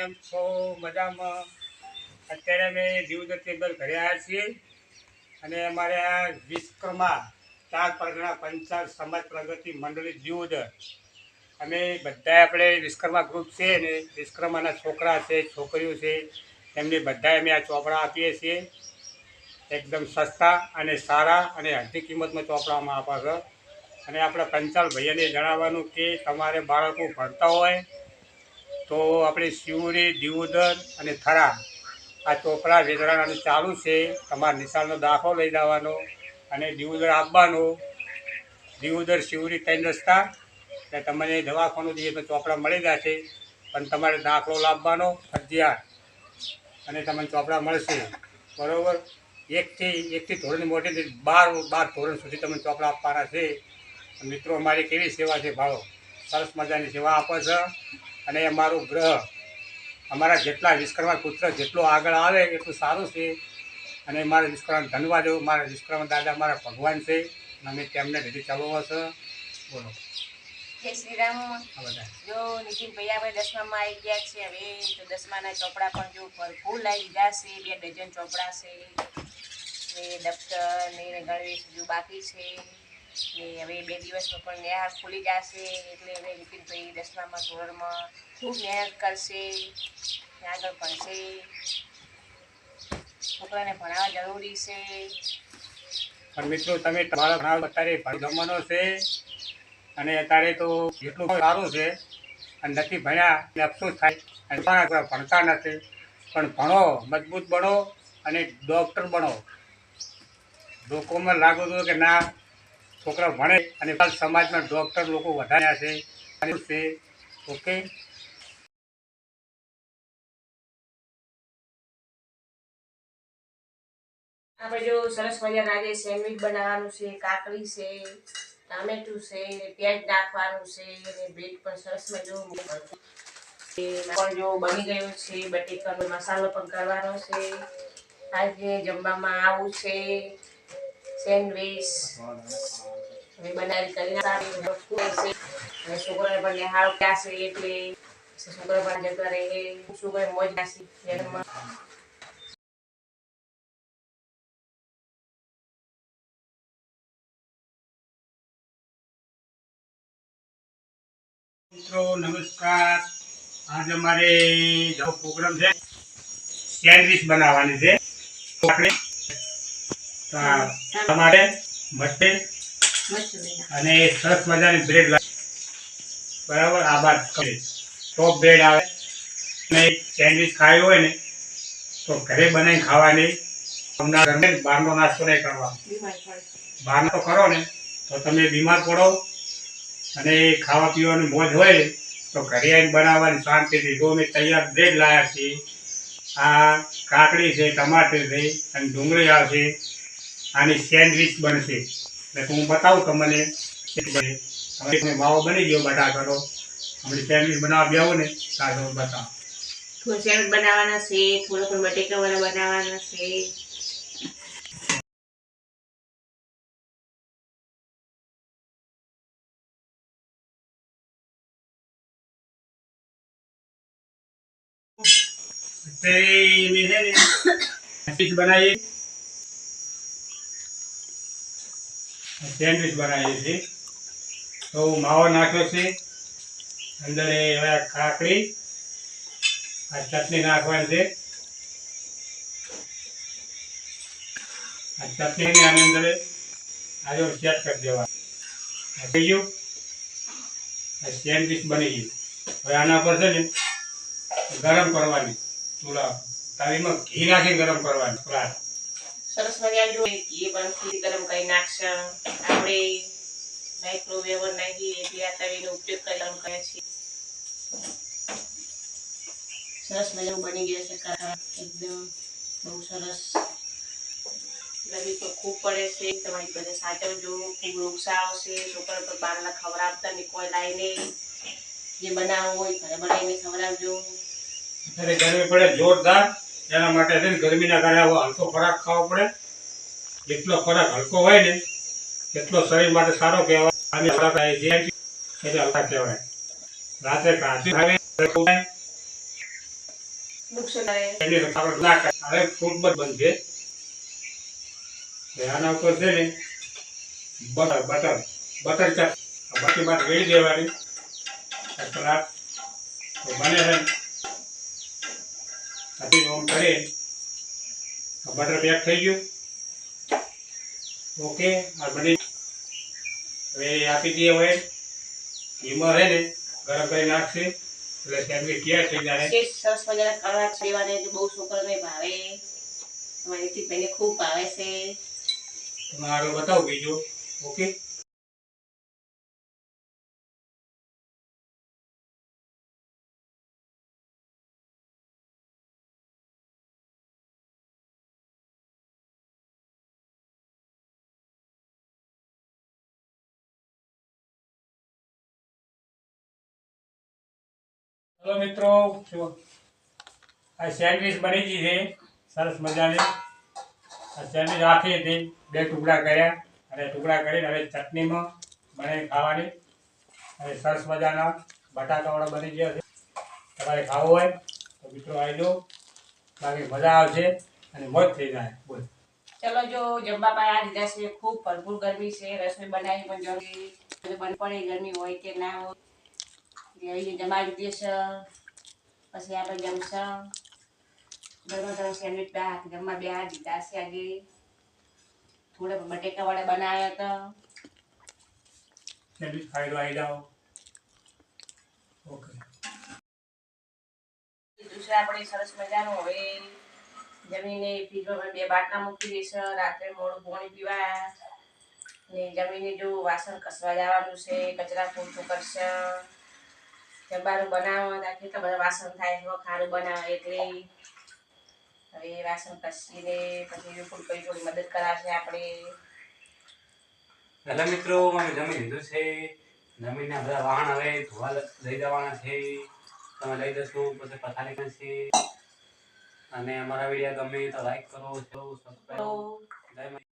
કેમ છો, મજામાં. અત્યારે અમે દીવદર ટેબલ ઘરે આવ્યા છીએ. અને અમારે આ વિશ્વકર્મા ચાર પરગણા પંચાલ સમાજ પ્રગતિ મંડળી દીવદર અમે બધા આપણે વિશ્વકર્મા ગ્રુપ છે ને વિશ્વકર્માના છોકરા છે, છોકરીઓ છે, એમને બધા અમે આ ચોપડા આપીએ છીએ. એકદમ સસ્તા અને સારા અને અડધી કિંમતમાં ચોપડામાં આપવા છે અને આપણા પંચાલ ભૈયાને જણાવવાનું કે તમારે બાળકો ભણતા હોય તો આપણે શિવરી દિયોદર અને થરા આ ચોપડા વેદરાણાનું ચાલુ છે. તમારા નિશાળનો દાખલો લઈ જવાનો અને દિયોદર આપવાનો. દિયોદર શિવરી ત્રણ રસ્તા. એટલે તમને દવાખાનું જઈએ તો ચોપડા મળી જશે, પણ તમારે દાખલો લાવવાનો ફરજિયાત. અને તમને ચોપડા મળશે. બરાબર? એકથી એકથી ધોરણ મોટી બાર બાર ધોરણ સુધી તમને ચોપડા આપવાના છે. મિત્રો, અમારી કેવી સેવા છે, ભાવો? સરસ મજાની સેવા આપે છે. અને અમારું ગ્રહ અમારા જેટલા વિશ્વકર્મા પુત્ર જેટલો આગળ આવે એટલું સારું છે. અને મારા વિશ્વકર્મા ધન્યવાદ મારા વિશ્વકર્મા દાદા મારા ભગવાન છે. અને અમે તેમને લીધી ચાલવા છે. બોલો. જય શ્રી રામ. જો નીતિનભાઈ આપણે દસમામાં આવી ગયા છે હવે તો દસમાના ચોપડા પણ જો ભરપૂર લાવી દીધા છે. બે ડઝન ચોપડા છે. ને દફતર ને ગણવેશ હજુ બાકી છે. ને હવે બે દિવસમાં પણ નેહાળ ખુલી જશે એટલે હવે નીતિનભાઈ દસમામાં ધોરણમાં ખૂબ મહેનત કરશે આગળ ભણશે. છોકરાને ભણાવવા જરૂરી છે. પણ મિત્રો, તમે તમારા ભણાવ અત્યારે ભણવાનો છે અને અત્યારે તો જેટલું સારું છે અને નથી ભણ્યા એટલે અફસોસ થાય. અને ઘણા ભણતા નથી. પણ ભણો, મજબૂત બનો અને ડૉક્ટર બનો. લોકોમાં લાગુ હતું કે ના છોકરા ભણે અને સમાજમાં ડૉક્ટર લોકો વધાર્યા છે, અને ઓકે આપણે જો સરસ મજાના આજે સેન્ડવીચ બનાવવાનું છે, કાકડી છે, ટામેટું છે, પ્યાજ નાખવાનું છે, અને બ્રેડ પણ સરસ મજાનું પણ જો બની ગયું છે, બટેકાનો મસાલો પણ કરવાનો છે. આજે જમવામાં આવું છે. સેન્ડવિચ હવે બનાવી કરીને સારી વસ્તુ છે. અને છોકરાને પણ નિહાળ ક્યાં છે એટલે છોકરા પણ જતા રહે. છોકરા મોજ નાસી જેમાં મિત્રો, નમસ્કાર. આજે અમારે નવો પ્રોગ્રામ છે. સેન્ડવિચ બનાવવાની છે. તો આપણે તમારે મટે અને સરસ મજાની બ્રેડ બરાબર? આ બાદ ટોપ બ્રેડ આવે. અને સેન્ડવિચ ખાવી હોય ને તો ઘરે બનાવીને ખાવાની. હમણાં ઘરને બહારનો નાસ્તો નહીં કરવાનો. બહારનો તો કરો ને તો તમે બીમાર પડો. અને ખાવા પીવાની મોજ હોય ને તો ઘરે આવીને બનાવવાની શાંતિથી. જો અમે તૈયાર બ્રેડ લાવ્યા છીએ આ કાકડી છે ટમાટર છે અને ડુંગળી આવશે આની સેન્ડવિચ બનશે. એટલે હું બતાવું તમને તમે માવો બની ગયો બટાકાનો. હમણાં સેન્ડવિચ બનાવવા બેવું ને ત્યારે હું બતાવું. થોડું સેન્ડવિચ બનાવવાના છે થોડો પણ બટેકા વાળા બનાવવાના છે. બનાવીએ. સેન્ડવિચ બનાવીએ છીએ. તો માવો નાખ્યો છે. અંદર એ આ કાકડી આ ચટણી નાખવાની છે. આ ચટણીની આની અંદર આજે સેટ કરી દેવા થઈ ગયું. આ સેન્ડવિચ બની ગયું. હવે આના પર છે ને ગરમ કરવાની ચૂલા તાવીમાં ઘી નાખી ગરમ કરવાની ફ્રાય સરસ મજાનું જો એ પણ ગરમ કરી નાખશું. આપણે માઇક્રોવેવ નાખી એટલે આ તવીનો ઉપયોગ કરી ગરમ કરે છે સરસ મજાનું બની ગયું છે કાકા એકદમ બહુ સરસ. લવી તો ખૂબ પડે છે. તમારી પાસે સાચવજો ખૂબ નુકસાન આવશે, છોકરા પર બહારના ખવડાવતા ને કોઈ લાવીને જે બનાવવું હોય ઘરે બનાવીને ખવડાવજો. ઘરે ગરમી પડે જોરદાર. એના માટે છે ને ગરમીના કારણે આવો હલકો ખોરાક ખાવો પડે. જેટલો ખોરાક હલકો હોય ને એટલો શરીર માટે સારો કહેવાય. અને ખોરાક જે એટલે હલકા કહેવાય. રાત્રે કાચી ખાવી ના ખાય. બધ બંધ છે આના ઉપર છે ને બટર બટર. બટર ચા. બાકી બાદ વેળી દેવાની. કલાક બને છે પછી ઓમ કરી બટર પેક થઈ ગયું. ઓકે આ બની. હવે આપી દઈએ હવે હિમર હે ને ગરમ કરી નાખશે. એટલે સેન્ડવિચ તૈયાર થઈ જાય. સરસ મજાના કલર છેવાને બહુ છોકરાને ભાવે. અમારી રીતિકભાઈને ખૂબ ભાવે છે. તમારો બતાવો બીજો. ઓકે? હલો મિત્રો આ સેન્ડવીચ બની ગઈ છે. સરસ મજાની. આ સેન્ડવીચ રાખી હતી. બે ટુકડા કર્યા. અને ટુકડા કરીને હવે ચટણીમાં બનાવી ખાવાની. અને સરસ મજાના બટાકાવાળા બની ગયા છે. તમારે ખાવું હોય તો મિત્રો આવી જાઓ. બાકી મજા આવશે અને મોજ થઈ જાય. બોલ. ચલો જો જમવા પાસે આ દીધા છે. ખૂબ ભરપૂર ગરમી છે. રસોઈ બનાવી પણ જરૂરી. બન પડે ગરમી હોય કે ના હોય. જમાડી દેશે પછી આપણે જમશું સેન્ડવિચ બે હાથ જમવા બે હાથ દીધા છે આજે થોડા બટેકા વડે બનાવ્યો હતા સેન્ડવીચ ખાઈ આવી જાઓ ઓકે દૂસરા આપણે સરસ મજાનું હવે જમીને ફ્રીજમાં બે બાટલા મૂકી દઈશ રાત્રે મોડું પાણી પીવા ને જમીને જો વાસણ કસવા જવાનું છે કચરા પૂરતું કરશે જમવાનું બનાવવા તો બધા વાસણ થાય ખારું બનાવે એટલે હવે વાસણ કસીને પછી કઈ થોડી મદદ કરાશે આપણે. હેલો મિત્રો અમે જમી લીધું છે. જમીનના બધા વાહન હવે ધોવા લઈ જવાના છે. તમે લઈ જશો પછી પથારી કરશે અને અમારા વીડિયો ગમે તો લાઈક કરો સબસ્ક્રાઈબ